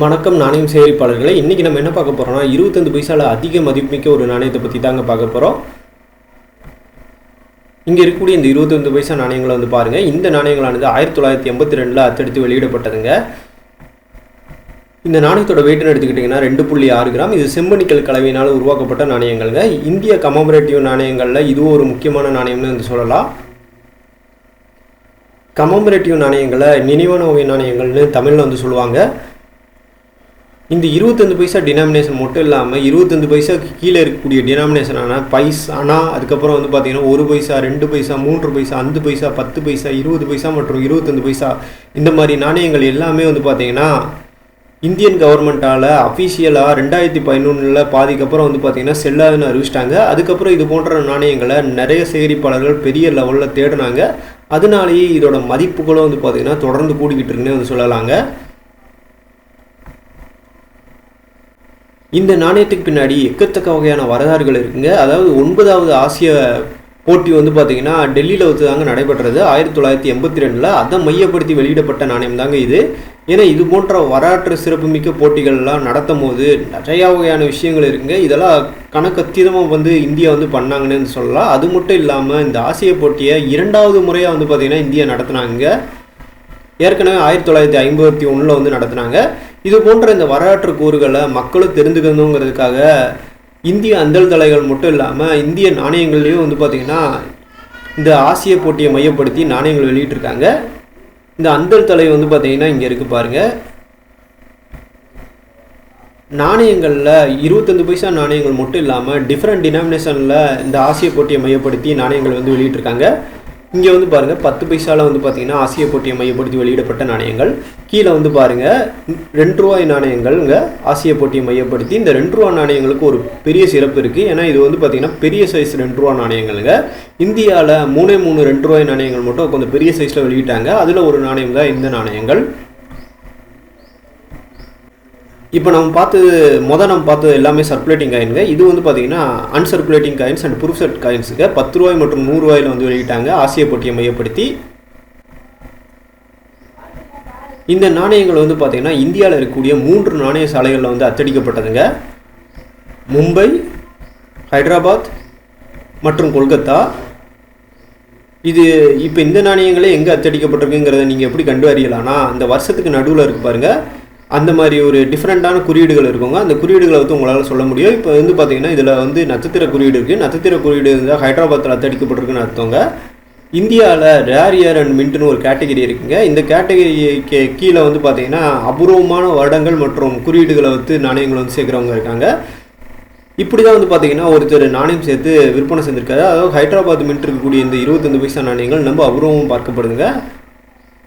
வணக்கம் நாணயம் சேகரிப்பாளர்களை. இன்றைக்கி நம்ம என்ன பார்க்க போகிறோம்னா இருபத்தஞ்சு பைசாவில் அதிக மதிப்புமிக்க ஒரு நாணயத்தை பற்றி தாங்க பார்க்க போகிறோம் இங்கே இருக்கக்கூடிய இந்த இருபத்தஞ்சு பைசா நாணயங்களை வந்து பாருங்கள் இந்த நாணயங்களானது ஆயிரத்தி தொள்ளாயிரத்தி எண்பத்தி ரெண்டில் அத்தெடுத்து வெளியிடப்பட்டதுங்க. இந்த நாணயத்தோட வெயிட்னு எடுத்துக்கிட்டிங்கன்னா ரெண்டு புள்ளி ஆறு கிராம். இது செம்பனிக்கல் கலவையினால் உருவாக்கப்பட்ட நாணயங்கள்ங்க. இந்திய கமமரேட்டிவ் நாணயங்களில் இதுவும் ஒரு முக்கியமான நாணயம்னு வந்து சொல்லலாம். கமமரேட்டிவ் நாணயங்களை நினைவான ஓவிய நாணயங்கள்னு தமிழில் வந்து சொல்லுவாங்க. இந்த இருபத்தஞ்சு பைசா டினாமினேஷன் மட்டும் இல்லாமல் இருபத்தஞ்சு பைசாக்கு கீழே இருக்கக்கூடிய டினாமினேஷனான பைசானா அதுக்கப்புறம் வந்து பார்த்தீங்கன்னா ஒரு பைசா ரெண்டு பைசா மூன்று பைசா அஞ்சு பைசா பத்து பைசா இருபது பைசா மற்றும் இருபத்தஞ்சு பைசா இந்த மாதிரி நாணயங்கள் எல்லாமே வந்து பார்த்தீங்கன்னா இந்தியன் கவர்மெண்ட்டால் அஃபிஷியலாக ரெண்டாயிரத்தி பதினொன்றில் பாதிக்கு அப்புறம் வந்து பார்த்தீங்கன்னா செல்லாதுன்னு அறிவிச்சிட்டாங்க. அதுக்கப்புறம் இது போன்ற நாணயங்களை நிறைய சேகரிப்பாளர்கள் பெரிய லெவலில் தேடினாங்க. அதனாலேயே இதோட மதிப்புகளும் வந்து பார்த்தீங்கன்னா தொடர்ந்து கூடிக்கிட்டு இருக்குன்னு வந்து சொல்லலாங்க. இந்த நாணயத்துக்கு பின்னாடி எக்கத்தக்க வகையான வரலாறுகள் இருக்குங்க. அதாவது ஒன்பதாவது ஆசிய போட்டி வந்து பார்த்தீங்கன்னா டெல்லியில் வந்து தாங்க நடைபெற்றது. ஆயிரத்தி தொள்ளாயிரத்தி எண்பத்தி ரெண்டில் அதை மையப்படுத்தி வெளியிடப்பட்ட நாணயம் தாங்க இது. ஏன்னா இது போன்ற வரலாற்று சிறப்புமிக்க போட்டிகள்லாம் நடத்தும் போது நிறையா வகையான விஷயங்கள் இருக்குங்க. இதெல்லாம் கணக்கத்தீதமாக வந்து இந்தியா வந்து பண்ணாங்கன்னு சொல்லலாம். அது மட்டும் இல்லாமல் இந்த ஆசிய போட்டியை இரண்டாவது முறையாக வந்து பார்த்திங்கன்னா இந்தியா நடத்துனாங்க. ஏற்கனவே ஆயிரத்தி தொள்ளாயிரத்தி ஐம்பத்தி ஒன்றில் வந்து நடத்துனாங்க. இது போன்ற இந்த வரலாற்று கூறுகளை மக்களும் தெரிஞ்சுக்கணுங்கிறதுக்காக இந்திய அந்தல் தலைகள் மட்டும் இல்லாமல் இந்திய நாணயங்கள்லேயும் வந்து பார்த்திங்கன்னா இந்த ஆசிய போட்டியை மையப்படுத்தி நாணயங்கள் வெளியிட்டிருக்காங்க. இந்த அந்தல் தலை வந்து பார்த்திங்கன்னா இங்கே இருக்குது பாருங்கள் நாணயங்களில் இருபத்தஞ்சு பைசா நாணயங்கள் மட்டும் இல்லாமல் டிஃப்ரெண்ட் டினாமினேஷனில் இந்த ஆசிய போட்டியை மையப்படுத்தி நாணயங்கள் வந்து வெளியிட்டிருக்காங்க. இங்கே வந்து பாருங்கள் பத்து பைசாவில் வந்து பார்த்தீங்கன்னா ஆசிய போட்டியை மையப்படுத்தி வெளியிடப்பட்ட நாணயங்கள். கீழே வந்து பாருங்கள் ரெண்டு ரூபாய் நாணயங்கள் இங்கே ஆசிய போட்டியை மையப்படுத்தி இந்த ரெண்டு ரூபா நாணயங்களுக்கு ஒரு பெரிய சிறப்பு இருக்குது ஏன்னா இது வந்து பார்த்திங்கன்னா பெரிய சைஸ் ரெண்டு ரூபா நாணயங்களுங்க. இந்தியாவில் மூணே மூணு ரெண்டு ரூபாய் நாணயங்கள் மட்டும் கொஞ்சம் பெரிய சைஸில் வெளியிட்டாங்க. அதில் ஒரு நாணயம் தான் இந்த நாணயங்கள். இப்போ நம்ம பார்த்து மொதல் நம்ம பார்த்து எல்லாமே சர்க்குலேட்டிங் காயின்ங்க இது வந்து பார்த்தீங்கன்னா uncirculating coins and proof set காயின்ஸுங்க பத்து ரூபாய் மற்றும் நூறு ரூபாயில் வந்து வெளியிட்டாங்க. ஆசிய போட்டியை மையப்படுத்தி. இந்த நாணயங்கள் வந்து பார்த்தீங்கன்னா இந்தியாவில் இருக்கக்கூடிய மூன்று நாணய சாலைகளில் வந்து அத்தடிக்கப்பட்டதுங்க மும்பை ஹைதராபாத் மற்றும் கொல்கத்தா. இது இப்போ இந்த நாணயங்களே எங்கே அச்சடிக்கப்பட்டிருக்குங்கிறத நீங்கள் எப்படி கண்டு அறியலாம்னா அந்த வருஷத்துக்கு நடுவில் இருக்கு பாருங்கள் அந்த மாதிரி ஒரு டிஃப்ரெண்ட்டான குறியீடுகள் இருக்குங்க. அந்த குறியீடுகளை வந்து உங்களால் சொல்ல முடியும். இப்போ வந்து பார்த்தீங்கன்னா இதில் வந்து நட்சத்திர குறியீடு இருக்குது நட்சத்திர குறியீடு இருந்தால் ஹைதராபாத்தில் அத்தடிக்கப்பட்டிருக்குன்னு அர்த்தங்க. இந்தியாவில் ரேர் இயர் அண்ட் மின்ட்னு ஒரு கேட்டகரி இருக்குங்க. இந்த கேட்டகரிக்கு கீழே வந்து பார்த்தீங்கன்னா அபூர்வமான வருடங்கள் மற்றும் குறியீடுகளை வந்து நாணயங்களை வந்து சேர்க்குறவங்க இருக்காங்க. இப்படி தான் வந்து பார்த்தீங்கன்னா ஒருத்தர் நாணயம் சேர்த்து விற்பனை செஞ்சுருக்காரு. அதாவது ஹைதராபாத் மின்ட் இருக்கக்கூடிய இந்த இருபத்தஞ்சு பைசா நாணயங்கள் நம்ம அபூர்வம் பார்க்கப்படுதுங்க.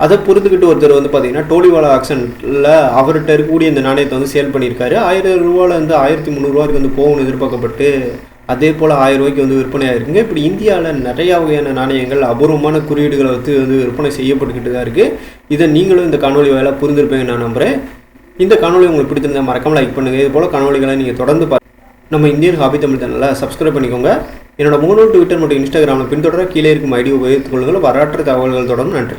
அதை புரிந்துக்கிட்டு ஒருத்தர் வந்து பார்த்தீங்கன்னா டோலிவாலா ஆக்ஷனில் அவர்கிட்ட இருக்கக்கூடிய இந்த நாணயத்தை வந்து சேல் பண்ணியிருக்காரு. ஆயிரம் ரூபாலேருந்து ஆயிரத்தி முந்நூறுரூவாய்க்கு வந்து போகணும்னு எதிர்பார்க்கப்பட்டு அதே போல் ஆயிரம் ரூபாய்க்கு வந்து விற்பனை ஆயிருக்குங்க. இப்படி இந்தியாவில் நிறையா வகையான நாணயங்கள் அபூர்வமான குறியீடுகளை வந்து வந்து விற்பனை செய்யப்பட்டுக்கிட்டு தான் இருக்குது இதை நீங்களும் இந்த காணொலி வேலை புரிந்திருப்பீங்க நான் நம்புகிறேன் இந்த காணொலி உங்களுக்கு பிடிச்சிருந்தா மறக்காம லைக் பண்ணுங்கள் இது போல் காணொலிகளை நீங்கள் தொடர்ந்து பா நம்ம இந்தியன் ஹாபி தமிழ் சேனலில் சப்ஸ்கிரைப் பண்ணிக்கோங்க. என்னோட முகநூல் ட்விட்டர் மற்றும் இன்ஸ்டாகிராமில் பின்தொடர கீழே இருக்கும் ஐடி உபயோகித்துக் கொள்ளுங்கள். வரலாற்று தகவல்கள் தொடர்ந்து நன்றி.